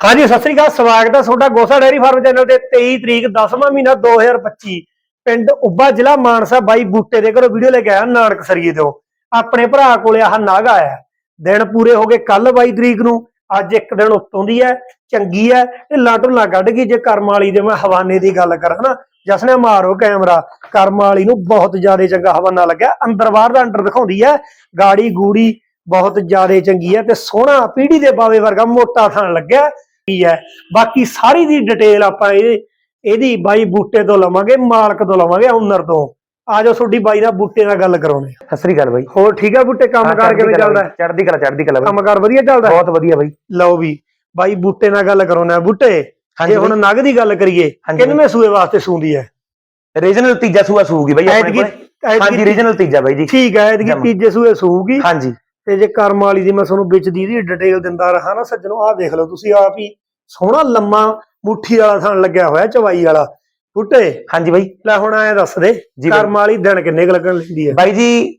ਹਾਂਜੀ, ਸਤਿ ਸ੍ਰੀ ਅਕਾਲ, ਸਵਾਗਤ ਹੈ ਤੁਹਾਡਾ ਗੋਸਾ ਡੈਰੀ ਫਾਰਮ ਚੈਨਲ ਤੇ 23 ਤਰੀਕ 10ਵਾਂ ਮਹੀਨਾ 2025 ਪਿੰਡ ਉੱਬਾ ਜ਼ਿਲ੍ਹਾ ਮਾਨਸਾ ਬਾਈ ਬੂਟੇ ਦੇ ਘਰੋਂ ਵੀਡੀਓ ਲੈ ਕੇ ਆਇਆ ਨਾਨਕ ਸਰੀਏ ਤੋਂ। ਆਪਣੇ ਭਰਾ ਕੋਲੇ ਆਹ ਨਾਗਾ ਆਇਆ। ਦਿਨ ਪੂਰੇ ਹੋ ਗਏ ਕੱਲ 22 ਤਰੀਕ ਨੂੰ, ਅੱਜ ਇੱਕ ਦਿਨ ਉੱਤੋਂ ਦੀ ਹੈ, ਚੰਗੀ ਹੈ ਢਿੱਲਾ ਢੁੱਲਾ ਕੱਢ ਗਈ, ਜੇ ਕਰਮ ਵਾਲੀ ਦੇ ਮੈਂ ਹਵਾਨੇ ਦੀ ਗੱਲ ਕਰਾਂ ਨਾ ਜਸਨੇ ਮਾਰੋ ਕੈਮਰਾ, ਕਰਮ ਵਾਲੀ ਨੂੰ ਬਹੁਤ ਜ਼ਿਆਦਾ ਚੰਗਾ ਹਵਾਨਾ ਲੱਗਿਆ, ਅੰਦਰ ਬਾਹਰ ਦਾ ਅੰਡਰ ਦਿਖਾਉਂਦੀ ਹੈ, ਗਾੜੀ ਗੂੜੀ ਬਹੁਤ ਜ਼ਿਆਦਾ ਚੰਗੀ ਹੈ, ਤੇ ਸੋਹਣਾ ਪੀੜੀ ਦੇ ਬਾਵੇ ਵਰਗਾ ਮੋਟਾ ਥਣ ਲੱਗਿਆ। ਕੀ ਹੈ? ਬਾਕੀ ਸਾਰੀ ਦੀ ਡਿਟੇਲ ਆਪਾਂ ਇਹ ਇਹਦੀ ਬਾਈ ਬੂਟੇ ਤੋਂ ਲਵਾਂਗੇ ਮਾਲਕ ਤੋਂ ਲਵਾਂਗੇ ਓਨਰ ਤੋਂ। ਆਜੋ ਤੁਹਾਡੀ ਬਾਈ ਨਾਲ ਬੂਟੇ ਨਾਲ ਗੱਲ ਕਰਾਉਣੇ ਆ। ਸਤਿ ਸ੍ਰੀ ਅਕਾਲ ਬਾਈ। ਹੋਰ ਠੀਕ ਹੈ ਬੂਟੇ? ਕੰਮ ਕਾਰ ਕਿਵੇਂ ਚੱਲਦਾ? ਹੈ? ਚੜ੍ਹਦੀ ਕਲਾ ਚੜ੍ਹਦੀ ਕਲਾ ਬਾਈ। ਕੰਮ ਕਾਰ ਵਧੀਆ ਚੱਲਦਾ? ਬਹੁਤ ਵਧੀਆ ਬਾਈ। ਲਓ ਵੀ ਬਾਈ ਬੂਟੇ ਨਾਲ ਗੱਲ ਕਰਾਉਣੇ ਆ ਬੂਟੇ ਹਾਂਜੀ। ਜੇ ਹੁਣ ਨਗ ਦੀ ਗੱਲ ਕਰੀਏ ਕਿੰਨਵੇਂ ਸੂਏ ਵਾਸਤੇ ਸੂੰਦੀ ਹੈ? ਰੀਜਨਲ ਤੀਜਾ ਸੂਆ ਸੂਗੀ ਬਾਈ ਆਪਣੇ ਕੋਲ। ਹਾਂਜੀ ਰੀਜਨਲ ਤੀਜਾ ਬਾਈ ਜੀ। ਠੀਕ ਹੈ ਇਹਦੀ। ਤੀਜੇ ਸੂਏ ਸੂਗੀ ਹਾਂਜੀ। ਤੇ ਜੇ ਕਰਮ ਵਾਲੀ ਦੀ ਮੈਂ ਤੁਹਾਨੂੰ ਵਿੱਚ ਦੀ ਇਹਦੀ ਡਿਟੇਲ ਦਿੰਦਾ ਰਹਾ ਨਾ ਸੱਜਣੋ ਆਹ ਦੇਖ ਲਓ ਤੁਸੀਂ ਆਪ ਹੀ ਸੋਹਣਾ ਲੰਮਾ ਮੁੱਠੀ ਵਾਲਾ ਥਣ ਲੱਗਿਆ ਹੋਇਆ ਚਵਾਈ ਵਾਲਾ। ਬੂਟੇ? ਹਾਂਜੀ ਬਾਈ। ਲੈ ਹੁਣ ਐ ਦੱਸ ਦੇ। ਕਰਮ ਵਾਲੀ ਦਿਨ ਕਿੰਨੇ ਕੁ ਲੱਗਣ ਲੈਂਦੀ ਹੈ? ਬਾਈ ਜੀ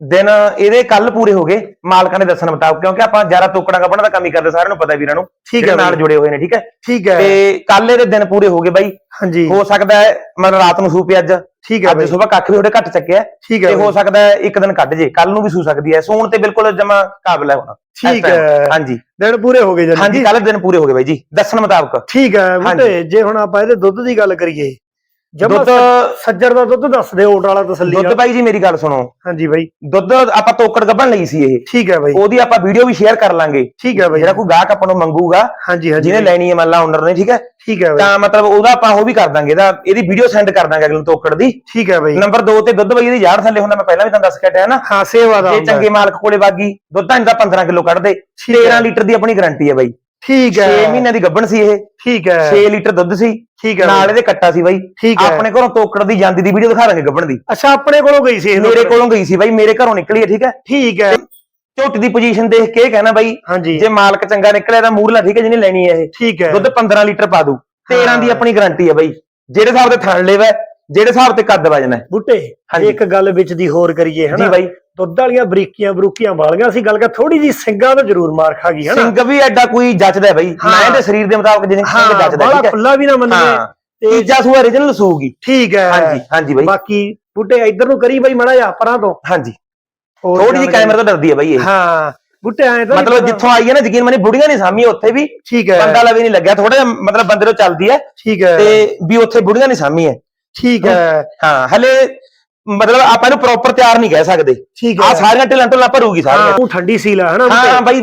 ਦਿਨ ਇਹਦੇ ਕੱਲ ਪੂਰੇ ਹੋ ਗਏ ਮਾਲਕਾਂ ਨੇ ਦੱਸਣ ਮੁਤਾਬਕ ਕਿਉਂਕਿ ਆਪਾਂ ਜ਼ਿਆਦਾ ਤੋਕੜਾਂ ਕੱਪੜਾਂ ਦਾ ਕੰਮ ਹੀ ਕਰਦੇ ਸਾਰਿਆਂ ਨੂੰ ਪਤਾ ਵੀਰਾਂ ਨੂੰ ਠੀਕ ਹੈ ਨਾਲ ਜੁੜੇ ਹੋਏ ਨੇ ਠੀਕ ਹੈ? ਠੀਕ ਹੈ। ਤੇ ਕੱਲ ਇਹਦੇ ਦਿਨ ਪੂਰੇ ਹੋ ਗਏ ਬਾਈ। ਹਾਂਜੀ। ਹੋ ਸਕਦਾ ਹੈ ਮਤਲਬ ਰਾਤ ਨੂੰ ਸੂ ਪਿਆ ਅੱਜ। ਠੀਕ ਹੈ ਅੱਜ ਸਵੇਰ ਕੱਖ ਵੀ ਥੋੜੇ ਘੱਟ ਚੱਕਿਆ। ਠੀਕ ਹੈ ਤੇ ਹੋ ਸਕਦਾ ਹੈ ਇੱਕ ਦਿਨ ਕੱਢ ਜੇ ਕੱਲ ਨੂੰ ਵੀ ਸੂ ਸਕਦੀ ਹੈ। ਸੂਣ ਤੇ ਬਿਲਕੁਲ ਜਮਾ ਕਾਬਲ ਹੈ ਹੁਣ ਠੀਕ। ਹੈ। ਹਾਂਜੀ। ਦਿਨ ਪੂਰੇ ਹੋ ਗਏ ਹਾਂਜੀ ਜੀ ਕੱਲ ਦਿਨ ਪੂਰੇ ਹੋ ਗਏ ਬਾਈ ਜੀ ਦੱਸਣ ਮੁਤਾਬਕ। ਠੀਕ ਹੈ ਹਾਂਜੀ। ਜੇ ਹੁਣ ਆਪਾਂ ਇਹਦੇ ਦੁੱਧ ਦੀ ਗੱਲ ਕਰੀਏ ਜਮਾ ਦੁੱਧ ਸੱਜਰ ਦਾ ਦੁੱਧ ਦੱਸ ਦੇ ਓਟ ਵਾਲਾ ਤਸੱਲੀ ਦੁੱਧ। ਬਾਈ ਜੀ ਮੇਰੀ ਗੱਲ ਸੁਣੋ। ਹਾਂਜੀ ਬਾਈ। ਦੁੱਧ ਆਪਾਂ ਤੋਕੜ ਗੱਭਣ ਲਈ ਸੀ ਇਹ। ਠੀਕ ਹੈ ਬਾਈ। ਉਹਦੀ ਆਪਾਂ ਵੀਡੀਓ ਵੀ ਸ਼ੇਅਰ ਕਰ ਲਾਂਗੇ। ਠੀਕ ਹੈ ਬਾਈ। ਜਿਹੜਾ ਕੋਈ ਗਾਹਕ ਆਪਾਂ ਨੂੰ ਮੰਗੂਗਾ ਹਾਂਜੀ ਹਾਂਜੀ ਜਿਹਨੇ ਲੈਣੀ ਹੈ ਮੰਨ ਲਾ ਓਨਰ ਨੇ ਠੀਕ ਹੈ? ਠੀਕ ਹੈ ਬਾਈ। ਤਾਂ ਮਤਲਬ ਉਹਦਾ ਆਪਾਂ ਉਹ ਵੀ ਕਰ ਦਾਂਗੇ। ਇਹਦਾ ਇਹਦੀ ਵੀਡੀਓ ਸੈਂਡ ਕਰ ਦਾਂਗੇ ਅਗਲੇ ਤੋਕੜ ਦੀ। ਠੀਕ ਹੈ ਬਾਈ। ਨੰਬਰ 2 ਤੇ ਦੁੱਧ ਬਾਈ ਇਹਦੀ ਯਾਰ ਥੱਲੇ ਹੁੰਦਾ ਮੈਂ ਪਹਿਲਾਂ ਵੀ ਤੁਹਾਨੂੰ ਦੱਸ ਕੇ ਹਟਿਆ ਨਾ। ਹਾਂ ਸੇਵਾ ਦਾ ਜੇ। ਚੰਗੇ ਮਾਲਕ ਕੋਲੇ ਬਾਗੀ। ਦੁੱਧ ਤਾਂ ਇਹਦਾ 15 ਕਿਲੋ ਕੱਢਦੇ ਠੀਕ ਹੈ। 13 ਲੀਟਰ ਦੀ ਆਪਣੀ ਗਾਰੰਟੀ ਹੈ ਬਾਈ। ਠੀਕ 6 ਹੈ ਮਹੀਨਿਆਂ ਦੀ ਗੱਭਣ ਸੀ ਇਹ। ਠੀਕ ਹੈ। 6 ਲੀਟਰ ਦੁੱਧ ਸੀ। ਠੀਕ ਹੈ। ਨਾਲ। ਇਹਦੇ ਕੱਟਾ ਸੀ ਬਾਈ। ਠੀਕ ਹੈ। ਆਪਣੇ ਘਰੋਂ ਤੋਕੜ ਦੀ ਜਾਂਦੀ ਦੀ ਵੀਡੀਓ ਦਿਖਾ ਦਾਂਗੇ ਗੱਭਣ ਦੀ। ਅੱਛਾ ਆਪਣੇ ਕੋਲੋਂ ਗਈ ਸੀ ਇਹ ਮੇਰੇ ਕੋਲੋਂ ਗਈ ਸੀ ਬਾਈ ਮੇਰੇ ਘਰੋਂ ਨਿਕਲੀ ਹੈ ਠੀਕ ਹੈ। ਠੀਕ ਹੈ। ਝੋਟੀ ਦੀ ਪੋਜੀਸ਼ਨ ਦੇਖ ਕੇ ਕਹਿਣਾ ਬਾਈ ਹਾਂਜੀ। ਜੇ ਮਾਲਕ ਚੰਗਾ ਨਿਕਲਿਆ ਤਾਂ ਮੂਰਲਾ ਠੀਕ ਹੈ ਜਿਹਨੇ ਲੈਣੀ ਹੈ ਇਹ। ਠੀਕ ਹੈ। ਦੁੱਧ 15 ਲੀਟਰ ਪਾ ਦੂ 13 ਦੀ। ਆਪਣੀ ਗਾਰੰਟੀ ਹੈ ਬਾਈ। ਜਿਹੜੇ ਹਿਸਾਬ ਤੇ ਥਣ ਲੈਵਾ ਜਿਹੜੇ ਹਿਸਾਬ ਤੇ ਕੱਦ ਵਜਣਾ ਬੁੱਟੇ ਹਾਂਜੀ। ਇੱਕ ਗੱਲ ਵਿੱਚ ਦੀ ਹੋਰ ਕਰੀਏ ਜੀ ਹਨਾ? ਬਾਈ। ਦੁੱਧ ਵਾਲੀਆਂ ਬਰੀਕੀਆਂ ਬਰੂਕੀਆਂ ਵਾਲੀਆਂ ਸੀ ਗੱਲ ਕਰ ਥੋੜੀ ਜੀ ਸਿੰਘਾਂ ਤੋਂ ਜ਼ਰੂਰ ਮਾਰ ਖਾ ਗਈ ਹਨਾ? ਸਿੰਘ ਵੀ ਐਡਾ ਕੋਈ ਜੱਚਦਾ ਹੈ ਬਾਈ। ਹਾਂ। ਮੈਂ ਤੇ ਸਰੀਰ ਦੇ ਮੁਤਾਬਕ ਜਿਹਨੇ ਸਿੰਘ ਹਾਂ ਜੱਚਦਾ ਬੜਾ ਠੀਕ ਹੈ? ਖੁੱਲਾ ਵੀ ਨਾ ਮੰਨੀਏ। ਹਾਂ। ਤੇ ਤੀਜਾ ਸੂਆ origignal ਸੂਗੀ। ਠੀਕ ਹੈ। ਹਾਂਜੀ ਹਾਂਜੀ ਬਾਈ। ਬਾਕੀ ਬੁੱਟੇ ਇੱਧਰ ਨੂੰ ਕਰੀ ਬਾਈ ਮੜਾ ਜਾ ਪਰਾਂ ਤੋਂ। ਹਾਂਜੀ। ਹੋਰ ਥੋੜੀ ਜਾਣਕਾਰੀ। ਕੈਮਰੇ ਤੋਂ ਡਰਦੀ ਹੈ ਬਾਈ ਇਹ। ਹਾਂ ਬੁੱਟੇ ਐ ਤਾਂ ਮਤਲਬ ਜਿੱਥੋਂ ਆਈ ਹੈ ਨਾ ਯਕੀਨ ਮਨੀ ਬੁੜੀਆਂ ਨਹੀਂ ਸਾਮੀ ਉੱਥੇ ਵੀ। ਠੀਕ ਹੈ। ਬੰਦਾ ਲਵੇ ਨਹੀਂ ਲੱਗਿਆ ਥੋੜਾ ਮਤਲਬ ਬੰਦੇ ਨੂੰ ਚੱਲਦੀ ਹੈ। ਠੀਕ ਹੈ। ਤੇ ਵੀ ਉੱਥੇ ਬੁੜੀਆਂ ਨਹੀਂ ਸਾਮੀ ਹੈ। ਠੀਕ ਹੈ। ਹਾਂ ਹਲੇ ਮਤਲਬ ਆਪਾਂ ਇਹਨੂੰ ਪ੍ਰੋਪਰ ਤਿਆਰ ਨਹੀਂ ਕਹਿ ਸਕਦੇ। ਠੀਕ ਆ ਹੈ ਸਾਰੀਆਂ ਢਿੱਲਾਂ ਢੁੱਲਾਂ ਭਰੂਗੀ ਸਾਰੀਆਂ। ਉਹ ਠੰਡੀ ਸੀਲ ਹੈ ਹਨਾ ਹਾਂ? ਬਾਈ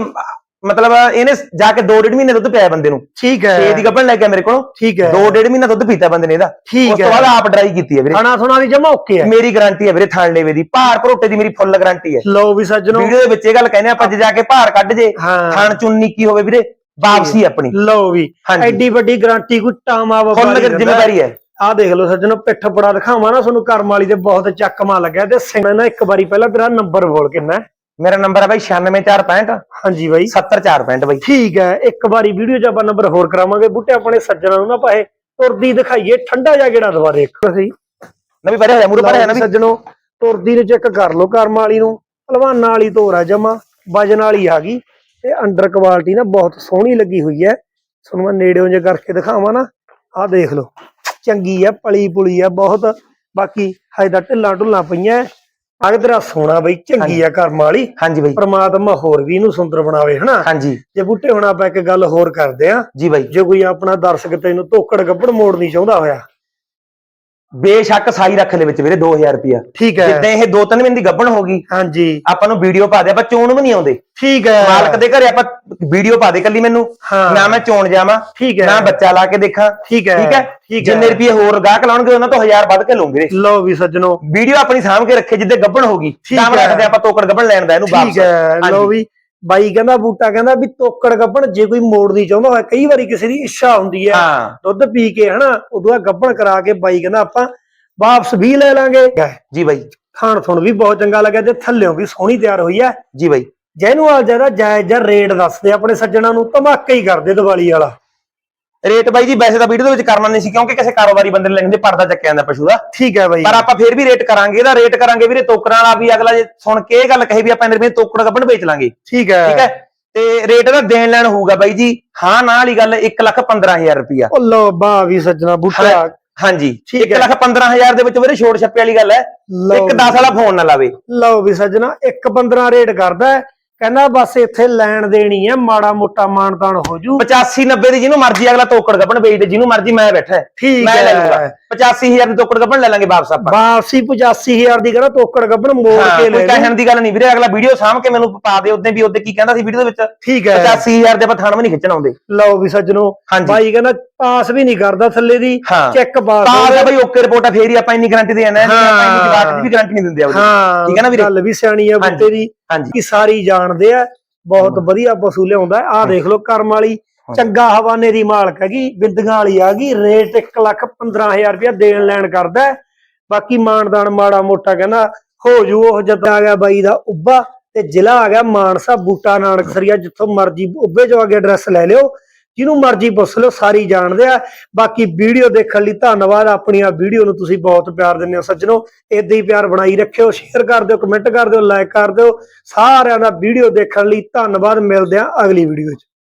ਮਤਲਬ ਇਹਨੇ ਜਾ ਕੇ 2.5 ਮਹੀਨੇ ਦੁੱਧ ਪਿਆ ਬੰਦੇ ਨੂੰ। ਠੀਕ ਛੇ ਹੈ ਦੀ ਗੱਭਣ ਲੈ ਕੇ ਮੇਰੇ ਕੋਲੋਂ। ਠੀਕ ਹੈ। 2.5 ਮਹੀਨਾ ਦੁੱਧ ਪੀਤਾ ਬੰਦੇ ਨੇ ਇਹਦਾ। ਠੀਕ ਉਸ ਤੋਂ। ਬਾਅਦ ਆਪ ਡਰਾਈ ਕੀਤੀ ਹੈ ਵੀਰੇ। ਖਾਣਾ ਥੋਣਾ ਦੀ ਜਮਾ ਓਕੇ ਹੈ। ਮੇਰੀ ਗਾਰੰਟੀ ਹੈ ਵੀਰੇ ਥਾਣ ਲੇਵੇ ਦੀ। ਭਾਰ ਭਰੋਟੇ ਦੀ ਮੇਰੀ ਫੁੱਲ ਗਾਰੰਟੀ ਹੈ। ਲਓ ਵੀ ਸੱਜਣੋ। ਵੀਡੀਓ ਦੇ ਵਿੱਚ ਇਹ ਗੱਲ ਕਹਿੰਦੇ ਆਪਾਂ ਜੇ ਜਾ ਕੇ ਭਾਰ ਕੱਢ ਜੇ ਥਾਣ ਚੁੰਨੀ ਕੀ ਹੋਵੇ ਵੀਰੇ ਵਾਪਸੀ ਆਪਣੀ। ਲਓ ਵੀ। ਐਡੀ ਵੱਡੀ ਗਾਰੰਟੀ ਕੋਈ ਟਾਮਾ ਵਪਾਰੀ। ਜ਼ਿੰਮੇਵਾਰੀ ਹੈ। ਆਹ ਦੇਖ ਲਓ ਸੱਜਣੋ ਪਿੱਠ ਪੜਾ ਦਿਖਾਵਾਂ ਨਾ ਤੁਹਾਨੂੰ ਕਰਮ ਵਾਲੀ ਤੇ ਬਹੁਤ ਚੱਕਮਾ ਲੱਗਿਆ ਤੇ ਸਿੰਘ ਨਾ ਇੱਕ ਵਾਰੀ ਪਹਿਲਾਂ ਤੇਰਾ ਨੰਬਰ ਬੋਲ ਕਿੰਨਾ ਹੈ? ਮੇਰਾ ਨੰਬਰ ਹੈ ਬਾਈ 96465 ਹਾਂਜੀ ਬਾਈ। 70465 ਬਾਈ। ਠੀਕ ਹੈ ਇੱਕ ਵਾਰੀ ਵੀਡੀਓ 'ਚ ਆਪਾਂ ਨੰਬਰ ਹੋਰ ਕਰਾਵਾਂਗੇ। ਬੁੱਟੇ ਆਪਣੇ ਸੱਜਣਾਂ ਨੂੰ ਨਾ ਪਾਏ ਤੁਰਦੀ ਦਿਖਾਈਏ ਠੰਡਾ ਜਾ ਗੇੜਾ ਦਵਾ ਦੇਖੋ ਸਹੀ ਨਵੀਂ ਪੜਿਆ ਹੋਇਆ ਮੂਰੇ ਪੜਿਆ ਨਾ ਵੀ ਸੱਜਣੋ ਤੁਰਦੀ ਨੂੰ ਚੈੱਕ ਕਰ ਲਓ ਕਰਮ ਵਾਲੀ ਨੂੰ। ਭਲਵਾਨਾਂ ਵਾਲੀ ਤੋਰ ਆ ਜਮਾ ਵਜਨ ਵਾਲੀ ਆ ਗਈ। ਤੇ ਅੰਡਰ ਕੁਆਲਿਟੀ ਨਾ ਬਹੁਤ ਸੋਹਣੀ ਲੱਗੀ ਹੋਈ ਹੈ। ਤੁਹਾਨੂੰ ਮੈਂ ਨੇੜਿਓਂ ਜੇ ਕਰਕੇ ਦਿਖਾਵਾਂ ਨਾ ਆਹ ਦੇਖ ਲਓ। ਚੰਗੀ ਆ ਪਲੀ ਪੁਲੀ ਆ ਬਹੁਤ। ਬਾਕੀ ਹਜੇ ਤਾਂ ਢਿੱਲਾਂ ਢੁੱਲਾਂ ਪਈਆਂ। ਅਗ ਤੇਰਾ ਸੋਨਾ ਬਈ ਚੰਗੀ ਆ ਕਰਮ ਵਾਲੀ ਹਾਂਜੀ ਬਾਈ। ਪ੍ਰਮਾਤਮਾ ਹੋਰ ਵੀ ਇਹਨੂੰ ਸੁੰਦਰ ਬਣਾਵੇ ਹਨਾ? ਹਾਂਜੀ। ਜੇ ਬੁੱਟੇ ਹੁਣ ਆਪਾਂ ਇੱਕ ਗੱਲ ਹੋਰ ਕਰਦੇ ਆ ਜੀ ਬਾਈ। ਜੇ ਕੋਈ ਆਪਣਾ ਦਰਸ਼ਕ ਤੈਨੂੰ ਧੋਕੜ ਗੱਬੜ ਮੋੜਨੀ ਚਾਹੁੰਦਾ ਹੋਇਆ ਬੇਸ਼ੱਕ ਸਾਈ ਰੱਖ ਲੈ ਵਿੱਚ ਵੀਰੇ 2000 ਰੁਪਿਆ ਠੀਕ ਹੈ। ਜਿੱਦਾਂ ਇਹ ਦੋ ਤਿੰਨ ਮਹੀਨੇ ਦੀ ਗੱਭਣ ਹੋ ਗਈ ਹਾਂਜੀ। ਆਪਾਂ ਨੂੰ ਵੀਡੀਓ ਪਾ ਦੇ ਆਪਾਂ ਚੋਣ ਵੀ ਨਹੀਂ ਆਉਂਦੇ। ਠੀਕ ਹੈ। ਮਾਲਕ ਦੇ ਘਰੇ ਆਪਾਂ ਵੀਡੀਓ ਪਾ ਦੇ ਕੱਲੀ ਮੈਨੂੰ। ਹਾਂ। ਨਾ ਮੈਂ ਚੋਣ ਜਾਵਾਂ ਠੀਕ ਹੈ। ਨਾ ਬੱਚਾ ਲਾ ਕੇ ਦੇਖਾਂ। ਠੀਕ ਹੈ। ਠੀਕ ਹੈ? ਹੈ। ਜਿੰਨੇ ਰੁਪਏ ਹੋਰ ਗਾਹਕ ਲਾਉਣਗੇ ਉਹਨਾਂ ਤੋਂ 1000 ਵੱਧ ਕੇ ਲਵਾਂਗੇ ਲਓ ਵੀ ਸੱਜਣੋ। ਵੀਡੀਓ ਆਪਣੀ ਸਾਂਭ ਕੇ ਰੱਖੇ ਜਿੱਦੇ ਗੱਭਣ ਹੋਗੀ ਠੀਕ ਤਾਂ ਹੈ। ਰੱਖਦੇ ਆਪਾਂ ਤੋਕੜ ਗੱਭਣ ਲੈਣ ਦਾ ਇਹਨੂੰ ਵਾਪਸ। ਠੀਕ ਹੈ। ਲਓ ਵੀ ਬਾਈ ਕਹਿੰਦਾ ਬੂਟਾ ਕਹਿੰਦਾ ਵੀ ਤੋਕੜ ਗੱਬਣ ਜੇ ਕੋਈ ਮੋੜਨੀ ਚਾਹੁੰਦਾ ਹੋਇਆ ਕਈ ਵਾਰੀ ਕਿਸੇ ਦੀ ਇੱਛਾ ਹੁੰਦੀ ਹੈ ਹਾਂ। ਦੁੱਧ ਪੀ ਕੇ ਹਨਾ ਉਦੋਂ ਗੱਬਣ ਕਰਾ ਕੇ ਬਾਈ ਕਹਿੰਦਾ ਆਪਾਂ ਵਾਪਸ ਵੀ ਲੈ ਲਾਂਗੇ। ਜੀ ਬਾਈ। ਖਾਣ ਥੁਣ ਵੀ ਬਹੁਤ ਚੰਗਾ ਲੱਗਿਆ ਤੇ ਥੱਲਿਓਂ ਵੀ ਸੋਹਣੀ ਤਿਆਰ ਹੋਈ ਹੈ। ਜੀ ਬਾਈ। ਆ ਜ਼ਿਆਦਾ ਜਾਇਜ਼ ਜਾਂ ਰੇਟ ਦੱਸਦੇ ਆਪਣੇ ਸੱਜਣਾ ਨੂੰ ਧਮਾਕਾ ਹੀ ਕਰਦੇ ਦੀਵਾਲੀ ਵਾਲਾ। ਰੇਟ ਬਾਈ ਜੀ ਵੈਸੇ ਤਾਂ ਵੀਡੀਓ ਦੇ ਵਿੱਚ ਕਰਨਾ ਨਹੀਂ ਸੀ ਕਿਉਂਕਿ ਕਿਸੇ ਕਾਰੋਬਾਰੀ ਬੰਦੇ ਨੇ ਲੈਂਦੇ ਪਰਦਾ ਚੱਕਿਆ ਜਾਂਦਾ ਪਸ਼ੂ ਦਾ। ਠੀਕ ਹੈ ਬਾਈ। ਪਰ ਆਪਾਂ ਫੇਰ ਵੀ ਰੇਟ ਕਰਾਂਗੇ ਇਹਦਾ ਰੇਟ ਕਰਾਂਗੇ ਵੀਰੇ ਤੋਕੜਾਂ ਵਾਲਾ ਵੀ ਅਗਲਾ ਜੇ ਸੁਣ ਕੇ ਇਹ ਗੱਲ ਕਹੇ ਵੀ ਆਪਾਂ ਇਹਨੇ ਤੋਕੜ ਗੱਭਣ ਵੇਚ ਲਾਂਗੇ। ਠੀਕ ਹੈ। ਠੀਕ ਹੈ? ਤੇ ਰੇਟ ਦਾ ਦੇਣ ਲੈਣ ਹੋਊਗਾ ਬਾਈ ਜੀ। ਹਾਂ ਨਾ ਵਾਲੀ ਗੱਲ 1 ਲੱਖ 15000 ਰੁਪਿਆ ਉਹ ਲੋ ਬਾ ਵੀ ਸੱਜਣਾ ਬੂਟਾ। ਹਾਂਜੀ। ਠੀਕ 1 ਹੈ। ਲੱਖ 15000 ਦੇ ਵਿੱਚ ਵੀਰੇ ਛੋੜ ਛੱਪੇ ਵਾਲੀ ਗੱਲ ਹੈ। ਇੱਕ 10 ਵਾਲਾ ਫੋਨ ਨਾ ਲਾਵੇ। ਲਓ ਵੀ ਸੱਜਣਾ 1.15 ਰੇਟ ਕਰਦਾ ਹੈ। ਕਹਿੰਦਾ ਬਸ ਇੱਥੇ ਲੈਣ ਦੇਣੀ ਹੈ ਮਾੜਾ ਮੋਟਾ ਮਾਨਤਾਨ ਹੋ ਜੂ। 85 90 ਦੀ ਜਿਹਨੂੰ ਮਰਜ਼ੀ ਅਗਲਾ ਤੋਕੜ ਗੱਪਣ ਵੇਚਦੇ ਜਿਹਨੂੰ ਮਰਜ਼ੀ ਮੈਂ ਬੈਠਾ। ਠੀਕ ਮੈਂ ਲੈ ਲੂੰਗਾ। ਹੈ 85000 ਦੀ ਤੋਕੜ ਗੱਪਣ ਲੈ ਲਾਂਗੇ ਵਾਪਸ ਆਪਾਂ। ਵਾਪਸੀ 85000 ਦੀ ਕਹਿੰਦਾ ਤੋਕੜ ਗੱਬਣ ਮੋੜ ਕੇ ਕੋਈ ਲੈ ਕਹਿਣ ਲਓ। ਦੀ ਗੱਲ ਨਹੀਂ ਵੀਰੇ ਅਗਲਾ ਵੀਡੀਓ ਸਾਂਭ ਕੇ ਮੈਨੂੰ ਪਾ ਦੇ ਉਦੋਂ ਵੀ ਉਹਦੇ ਕੀ ਕਹਿੰਦਾ ਸੀ ਵੀਡੀਓ ਦੇ ਵਿੱਚ? ਠੀਕ ਹੈ। 85000 ਦੇ ਆਪਾਂ ਥਣ ਵੀ ਨਹੀਂ ਖਿੱਚਣ ਆਉਂਦੇ। ਲਓ ਵੀ ਸੱਜਣੋ। ਬਾਈ ਕਹਿੰਦਾ ਪਾਸ ਵੀ ਨਹੀਂ ਕਰਦਾ ਥੱਲੇ ਦੀ। ਚੈੱਕ ਬਾਰ ਤਾਂ ਆ ਬਈ ਓਕੇ ਰਿਪੋਰਟ ਆ ਫੇਰ ਹੀ ਆਪਾਂ ਇੰਨੀ ਗਾਰੰਟੀ ਦੇ ਹਾਂ ਆਪਾਂ ਇੰਨੀ ਜਵਾਬ ਦੀ ਵੀ ਗਾਰੰਟੀ ਨਹੀਂ ਦਿੰਦੇ ਹਾਂ। ਠੀਕ ਹੈ ਨਾ ਵੀਰੇ? ਗੱਲ ਵੀ ਸਿਆਣੀ ਆ ਬੁੱਤੇ ਦੀ। ਹਾਂਜੀ। ਸਾਰੀ ਜਾਣਦੇ ਆ ਬਹੁਤ ਵਧੀਆ ਪਸ਼ੂ ਲਿਆਉਂਦਾ ਆਹ ਦੇਖ ਲਓ ਕਰਮ ਵਾਲੀ ਚੰਗਾ ਹਵਾਨੇ ਦੀ ਮਾਲਕ ਹੈਗੀ ਬਿੰਦੀਆਂ ਵਾਲੀ ਆ ਗਈ ਰੇਟ 1 ਲੱਖ 15000 ਰੁਪਇਆ ਦੇਣ ਲੈਣ ਕਰਦਾ। ਬਾਕੀ ਮਾਨਦਾਨ ਮਾੜਾ ਮੋਟਾ ਕਹਿੰਦਾ ਹੋ ਜੂ ਉਹ ਜਦ ਆ ਗਿਆ ਬਾਈ ਦਾ ਉੱਬਾ ਤੇ ਜ਼ਿਲ੍ਹਾ ਆ ਗਿਆ ਮਾਨਸਾ ਬੂਟਾ ਨਾਨਕ ਸਰੀਆ ਜਿੱਥੋਂ ਮਰਜ਼ੀ ਉੱਬੇ ਜੋ ਅੱਗੇ ਐਡਰੈਸ ਲੈ ਲਿਓ। ਜਿਹਨੂੰ ਮਰਜ਼ੀ ਪੁੱਛ ਲਓ, ਸਾਰੀ ਜਾਣਦੇ ਆ। ਬਾਕੀ ਵੀਡੀਓ ਦੇਖਣ ਲਈ ਧੰਨਵਾਦ। ਆਪਣੀਆਂ ਵੀਡੀਓ ਨੂੰ ਤੁਸੀਂ ਬਹੁਤ ਪਿਆਰ ਦਿੰਦੇ ਹੋ ਸੱਜਣੋ। ਏਦਾਂ ਹੀ ਪਿਆਰ ਬਣਾਈ ਰੱਖਿਓ ਸ਼ੇਅਰ ਕਰ ਦਿਓ ਕਮੈਂਟ ਕਰ ਦਿਓ ਲਾਈਕ ਕਰ ਦਿਓ। ਸਾਰਿਆਂ ਦਾ ਵੀਡੀਓ ਦੇਖਣ ਲਈ ਧੰਨਵਾਦ। ਮਿਲਦੇ ਆ ਅਗਲੀ ਵੀਡੀਓ 'ਚ।